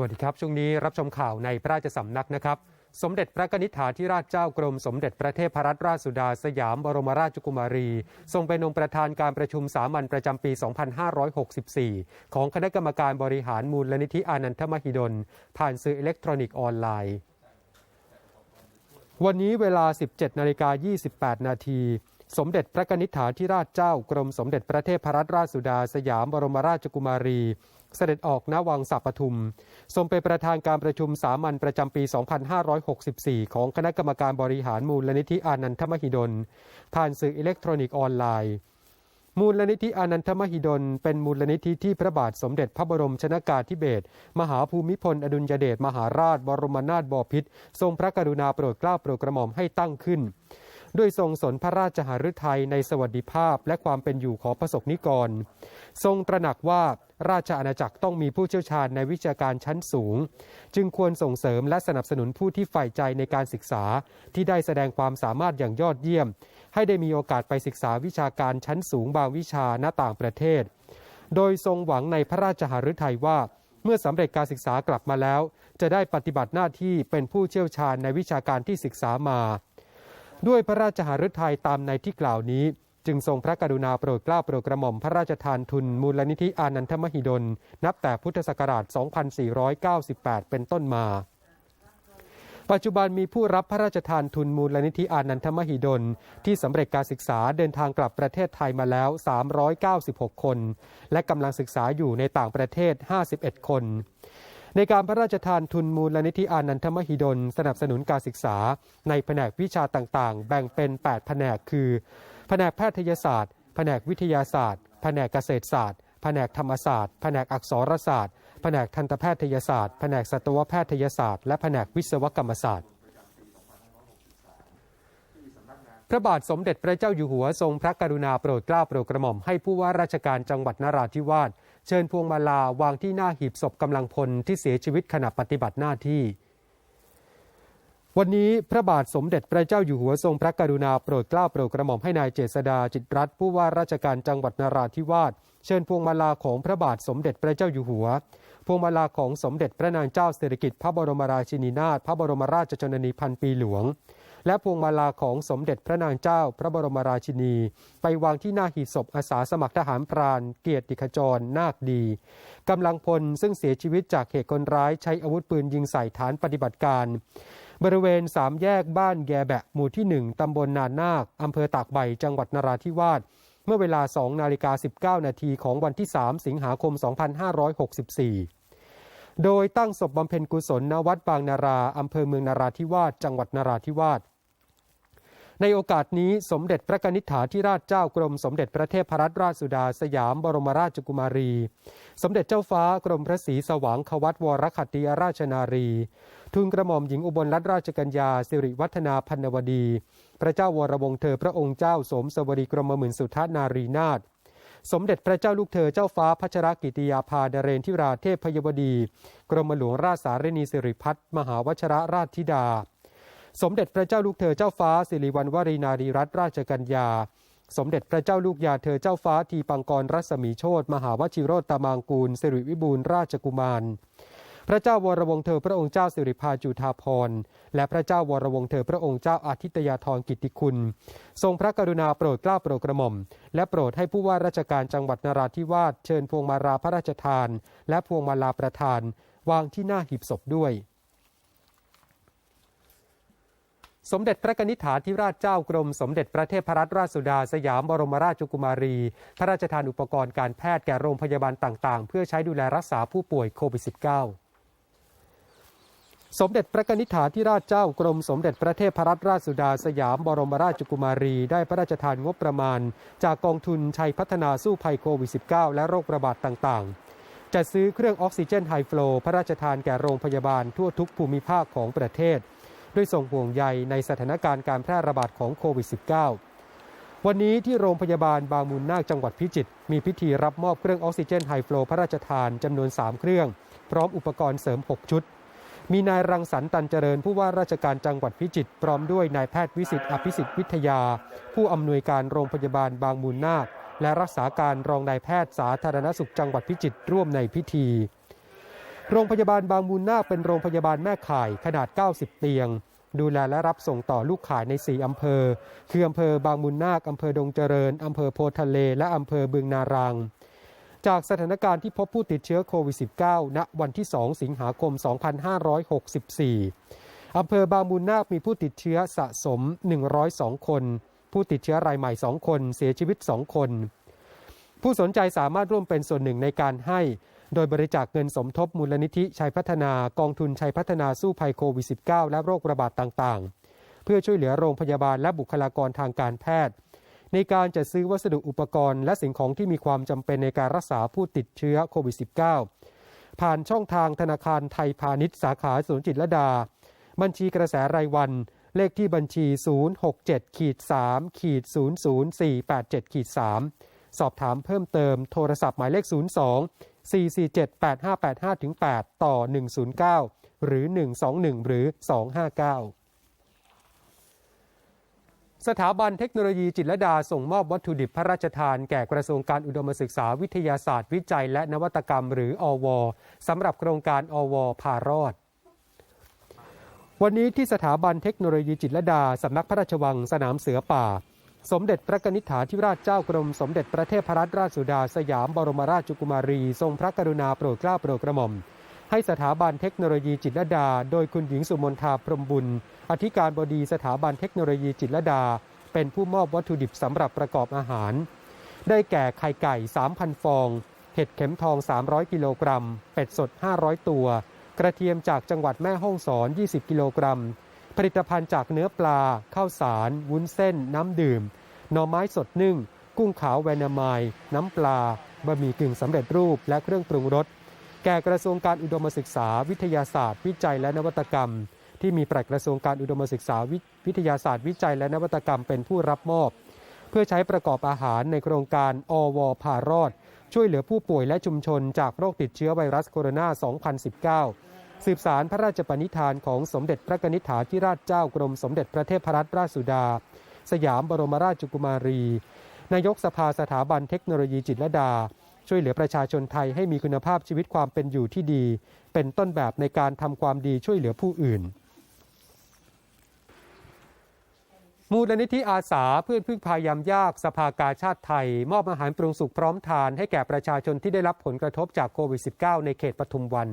วัสดีครับ ช่วงนี้รับชมข่าวในพระราชสำนักนะครับ สมเด็จพระนิธิถาธิราชเจ้ากรมสมเด็จพระเทพรัตนราชสุดาสยามบรมราชกุมารี ทรงเป็นองค์ประธานการประชุมสามัญประจำปี 2564 ของคณะกรรมการบริหารมูลนิธิอานันทมหิดล ผ่านสื่ออิเล็กทรอนิกส์ออนไลน์ วันนี้เวลา 17นาฬิกา28 นาทีสมเด็จพระนิธิถาธิราชเจ้ากรมสมเด็จพระเทพรัตนราชสุดาสยามบรมราชกุมารี เสด็จออกณวังสัปปทุม ทรงเป็นประธานการประชุมสามัญประจำปี 2564 ของคณะกรรมการบริหารมูลนิธิอานันทมหิดล ผ่านสื่ออิเล็กทรอนิกส์ออนไลน์ มูลนิธิอานันทมหิดล เป็นมูลนิธิที่พระบาทสมเด็จพระบรมชนากาธิเบศรมหาภูมิพล อดุลยเดชมหาราช บรมนาถบพิตรทรงพระกรุณาโปรดเกล้าโปรดกระหม่อมให้ตั้งขึ้น ด้วยทรงสนพระราชหฤทัยในสวัสดิภาพและความเป็นอยู่ของประสบนิกร ทรงตระหนักว่าราชอาณาจักรต้องมีผู้เชี่ยวชาญในวิชาการชั้นสูง จึงควรส่งเสริมและสนับสนุนผู้ที่ใฝ่ใจในการศึกษาที่ได้แสดงความสามารถอย่างยอดเยี่ยม ให้ได้มีโอกาสไปศึกษาวิชาการชั้นสูงบางวิชาณต่างประเทศ โดยทรงหวังในพระราชหฤทัยว่า เมื่อสำเร็จการศึกษากลับมาแล้ว จะได้ปฏิบัติหน้าที่เป็นผู้เชี่ยวชาญในวิชาการที่ศึกษามา ด้วยพระราชหฤทัยตามในที่กล่าวนี้ จึงทรงพระกรุณาโปรดเกล้าโปรดกระหม่อมพระราชทานทุนมูลนิธิอานันทมหิดล นับแต่พุทธศักราช 2498 เป็นต้นมา ปัจจุบันมีผู้รับพระราชทานทุนมูลนิธิอานันทมหิดล ที่สำเร็จการศึกษาเดินทางกลับประเทศไทยมาแล้ว 396 คน และกำลังศึกษาอยู่ในต่างประเทศ 51 คน ในการพระราชทานทุนมูลนิธิอานันทมหิดล สนับสนุนการศึกษา ในแผนกวิชาต่างๆ แบ่งเป็น 8 แผนกคือ แผนกแพทยศาสตร์ แผนกวิทยาศาสตร์ แผนกเกษตรศาสตร์ แผนกธรรมศาสตร์ แผนกอักษรศาสตร์ แผนกทันตแพทยศาสตร์ แผนกสัตวแพทยศาสตร์ และแผนกวิศวกรรมศาสตร์พระบาทสมเด็จพระเจ้าอยู่หัวทรงพระกรุณาโปรดเกล้าโปรดกระหม่อมให้ผู้ว่าราชการจังหวัดนราธิวาส เชิญพวงมาลาวางที่หน้าหีบศพกำลังพลที่เสียชีวิตขณะปฏิบัติหน้าที่ วันนี้พระบาทสมเด็จพระเจ้าอยู่หัวทรงพระกรุณาโปรดเกล้าโปรดกระหม่อมให้นายเจษดาจิตรัตน์ผู้ว่าราชการจังหวัดนราธิวาสเชิญพวงมาลาของพระบาทสมเด็จพระเจ้าอยู่หัว พวงมาลาของสมเด็จพระนางเจ้าสิริกิติ์พระบรมราชินีนาถพระบรมราชชนนีพันปีหลวง และพวงมาลาของสมเด็จพระนางเจ้าพระบรมราชินี ไปวางที่หน้าหีบศพอาสาสมัครทหารพราน เกียรติขจรนาคดีกำลังพลซึ่งเสียชีวิตจากเหตุคนร้ายใช้อาวุธปืนยิงใส่ฐานปฏิบัติการ บริเวณสามแยกบ้านแยแบะหมู่ที่1ตำบลนานนาคอำเภอตากใบจังหวัดนราธิวาสเมื่อเวลา2นาฬิกา19 นาทีของวันที่ 3 สิงหาคม 2564 โดยตั้งศพบำเพ็ญกุศลณวัดบางนารา อำเภอเมืองนาราธิวาส จังหวัดนราธิวาส ในโอกาสนี้สมเด็จพระนิธิถาธิราชเจ้ากรมสมเด็จพระเทพรัตนราชสุดาสยามบรมราชกุมารี สมเด็จเจ้าฟ้ากรมพระศรีสว่างควัตวรคัตติยราชนารีทูลกระหม่อมหญิงอุบลรัตนราชกัญญาสิริวัฒนาพันวดี พระเจ้าวรวงศ์เธอพระองค์เจ้าสมสวรีกรมหมื่นสุทธานารีนาถสมเด็จพระเจ้าลูกเธอเจ้าฟ้าพัชรกิติยาภาดเรนทิราเทพพยวดี กรมหลวงราชสารนีสิริพัฒน์มหาวชรราชธิดา สมเด็จพระเจ้าลูกเธอเจ้าฟ้าสิริวัณวรีนารีรัตนราชกัญญา สมเด็จพระเจ้าลูกยาเธอเจ้าฟ้าทีปังกรรัศมีโชตมหาวชิโรตตามางกูลสิริวิบูลราชกุมาร พระเจ้าวรวงเธอพระองค์เจ้าสิริพาจุธาพรและพระเจ้าวรวงเธอพระองค์เจ้าอาทิตยาธรกิติคุณ ทรงพระกรุณาโปรดเกล้าโปรดกระหม่อม และโปรดให้ผู้ว่าราชการจังหวัดนราธิวาสเชิญพวงมาลาพระราชทาน และพวงมาลาประธาน วางที่หน้าหีบศพด้วย สมเด็จพระนิธิถาธิราชเจ้ากรม สมเด็จพระเทพรัตนราชสุดา สยามบรมราชกุมารี พระราชทานอุปกรณ์การแพทย์แก่โรงพยาบาลต่าง ๆ เพื่อใช้ดูแลรักษาผู้ป่วยโควิด -19 สมเด็จพระนิธิถาธิราชเจ้ากรม สมเด็จพระเทพรัตนราชสุดา สยามบรมราชกุมารี ได้พระราชทานงบประมาณ จากกองทุนชัยพัฒนาสู้ภัยโควิด -19 และโรคระบาดต่างๆจัดซื้อเครื่องออกซิเจนไฮฟลูพระราชทานแก่โรงพยาบาลทั่วทุกภูมิภาคของประเทศ ด้วยส่งห่วงใยในสถานการณ์การแพร่ระบาดของโควิด -19 วันนี้ที่โรงพยาบาลบางมูลนาคจังหวัดพิจิตรมีพิธีรับมอบเครื่องออกซิเจนไฮฟลูพระราชทานจำนวน 3 เครื่อง พร้อมอุปกรณ์เสริม 6 ชุด มีนายรังสรรค์ตันเจริญผู้ว่าราชการจังหวัดพิจิตรพร้อมด้วยนายแพทย์วิสิทธิ์อภิสิทธิ์วิทยา ผู้อำนวยการโรงพยาบาลบางมูลนาคและรักษาการรองนายแพทย์สาธารณสุขจังหวัดพิจิตรร่วมในพิธี โรงพยาบาลบางมูลนาคเป็นโรงพยาบาลแม่ข่ายขนาด 90 เตียง ดูแลและรับส่งต่อลูกข่ายใน 4 อำเภอ คืออำเภอบางมูลนาค อำเภอดงเจริญ อำเภอโพทะเล และอำเภอบึงนารางจากสถานการณ์ที่พบผู้ติดเชื้อโควิด -19 ณ วันที่ 2 สิงหาคม 2564 อำเภอบางมูลนาคมีผู้ติดเชื้อสะสม 102 คน ผู้ติดเชื้อรายใหม่ 2 คน เสียชีวิต 2 คน ผู้สนใจสามารถร่วมเป็นส่วนหนึ่งในการให้ โดยบริจาคเงินสมทบมูลนิธิชัยพัฒนากองทุนชัยพัฒนาสู้ภัยโควิด -19 และโรคระบาดต่างๆ เพื่อช่วยเหลือโรงพยาบาลและบุคลากรทางการแพทย์ ในการจัดซื้อวัสดุอุปกรณ์ และสิ่งของที่มีความจำเป็นในการรักษาผู้ติดเชื้อโควิด -19 ผ่านช่องทางธนาคารไทยพาณิชย์สาขาสวนจิตรดา บัญชีกระแสรายวัน เลขที่บัญชี 067ขีด3ขีด00487ขีด3สอบถามเพิ่มเติมโทรศัพท์หมายเลข 02 447 8585ถึง8ต่อ 109 หรือ 121 หรือ 259สถาบันเทคโนโลยีจิตรดาส่งมอบวัตถุดิบพระราชทานแก่กระทรวงการอุดมศึกษาวิทยาศาสตร์วิจัยและนวัตกรรมหรืออวสำหรับโครงการอวพารอด วันนี้ที่สถาบันเทคโนโลยีจิตรดาสำนักพระราชวังสนามเสือป่า สมเด็จพระนิษฐาธิราชเจ้ากรม สมเด็จพระเทพรัตนราชสุดาสยามบรมราชกุมารี ทรงพระกรุณาโปรดเกล้าโปรดกระหม่อม ให้สถาบันเทคโนโลยีจิตรดา โดยคุณหญิงสุมนทาพรมบุญ อธิการบดีสถาบันเทคโนโลยีจิตรดา เป็นผู้มอบวัตถุดิบสำหรับประกอบอาหาร ได้แก่ไข่ไก่ 3,000 ฟอง เห็ดเข็มทอง 300 กิโลกรัม เป็ดสด 500 ตัว กระเทียมจากจังหวัดแม่ฮ่องสอน 20 กิโลกรัม ผลิตภัณฑ์จากเนื้อปลา ข้าวสาร วุ้นเส้น น้ำดื่ม หน่อไม้สดนึ่ง กุ้งขาวแวนามายน้ำปลา บะหมี่กึ่งสำเร็จรูป และเครื่องปรุงรส แก่กระทรวงการอุดมศึกษา วิทยาศาสตร์ วิจัยและนวัตกรรม ที่มีปลัดกระทรวงการอุดมศึกษา วิวิทยาศาสตร์ วิจัยและนวัตกรรมเป็นผู้รับมอบ เพื่อใช้ประกอบอาหารในโครงการอวพารอด ช่วยเหลือผู้ป่วยและชุมชนจากโรคติดเชื้อไวรัสโคโรนา 2019 สืบสารพระราชปณิธานของสมเด็จพระนิษฐาธิราชเจ้ากรมสมเด็จพระเทพรัตนราชสุดา สยามบรมราชกุมารี นายกสภาสถาบันเทคโนโลยีจิตรลดา ช่วยเหลือประชาชนไทยให้มีคุณภาพชีวิตความเป็นอยู่ที่ดี เป็นต้นแบบในการทำความดีช่วยเหลือผู้อื่นมูลนิธิอาสาเพื่อนพึ่งพายามยากสภากาชาติไทย มอบอาหารปรุงสุกพร้อมทานให้แก่ประชาชนที่ได้รับผลกระทบจากโควิด -19 ในเขตปทุมวัน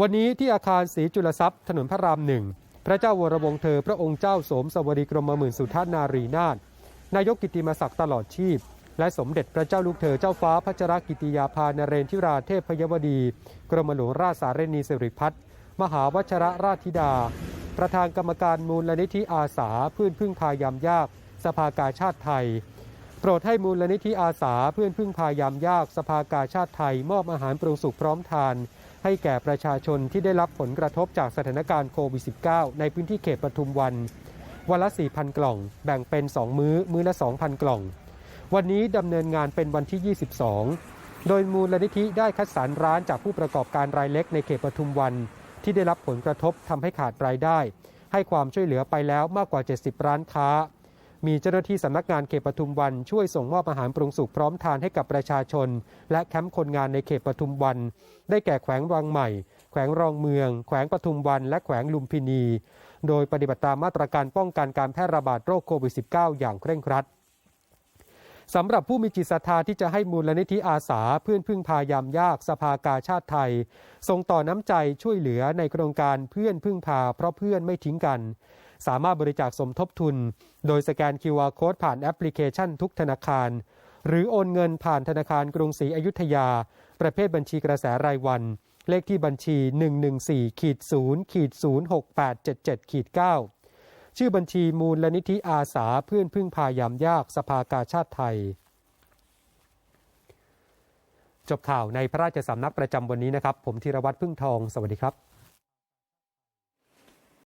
วันนี้ที่อาคารศรีจุลทรัพย์ ถนนพระรามหนึ่งพระเจ้าวรวงศ์เธอพระองค์เจ้าสมสวดีกรมหมื่นสุทานารีนาถนายกกิติมศักดิ์ตลอดชีพ และสมเด็จพระเจ้าลูกเธอเจ้าฟ้าพัชรกิติยาภานเรนทิราเทพพยวดี กรมหลวงราชสารนีสิริพัฒน์มหาวชรราชธิดา ประธานกรรมการมูลนิธิอาสาเพื่อนพึ่งพายามยาก สภากาชาติไทย โปรดให้มูลนิธิอาสาเพื่อนพึ่งพายามยาก สภากาชาติไทย มอบอาหารปรุงสุกพร้อมทาน ให้แก่ประชาชนที่ได้รับผลกระทบจากสถานการณ์โควิด -19 ในพื้นที่เขตปทุมวัน วันละ 4,000 กล่อง แบ่งเป็น 2 มื้อ มื้อละ 2,000 กล่อง วันนี้ดำเนินงานเป็นวันที่ 22 โดยมูลนิธิได้คัดสรรร้านจากผู้ประกอบการรายเล็กในเขตปทุมวัน ที่ได้รับผลกระทบทำให้ขาดรายได้ ให้ความช่วยเหลือไปแล้วมากกว่า 70 ร้านค้า มีเจ้าหน้าที่สำนักงานเขตปทุมวันช่วยส่งมอบอาหารปรุงสุกพร้อมทานให้กับประชาชน และแคมป์คนงานในเขตปทุมวัน ได้แก่แขวงวังใหม่ แขวงรองเมือง แขวงปทุมวันและแขวงลุมพินี โดยปฏิบัติตามมาตรการป้องกันการแพร่ระบาดโรคโควิด -19 อย่างเคร่งครัดสำหรับผู้มีจิตศรัทธาที่จะให้มูลนิธิอาสาเพื่อนพึ่งพายามยากสภากาชาติไทยส่งต่อน้ำใจช่วยเหลือในโครงการเพื่อนพึ่งพาเพราะเพื่อนไม่ทิ้งกัน สามารถบริจาคสมทบทุน โดยสแกน QR Code ผ่านแอปพลิเคชันทุกธนาคาร หรือโอนเงินผ่านธนาคารกรุงศรีอยุธยา ประเภทบัญชีกระแสรายวัน เลขที่บัญชี 114ขีด0ขีด06877ขีด9ชื่อบัญชีมูลนิธิอาสาเพื่อนพึ่งพายามยากสภากาชาติไทย จบข่าวในพระราชสำนักประจำวันนี้นะครับ ผมธีรวัตรพึ่งทอง สวัสดีครับ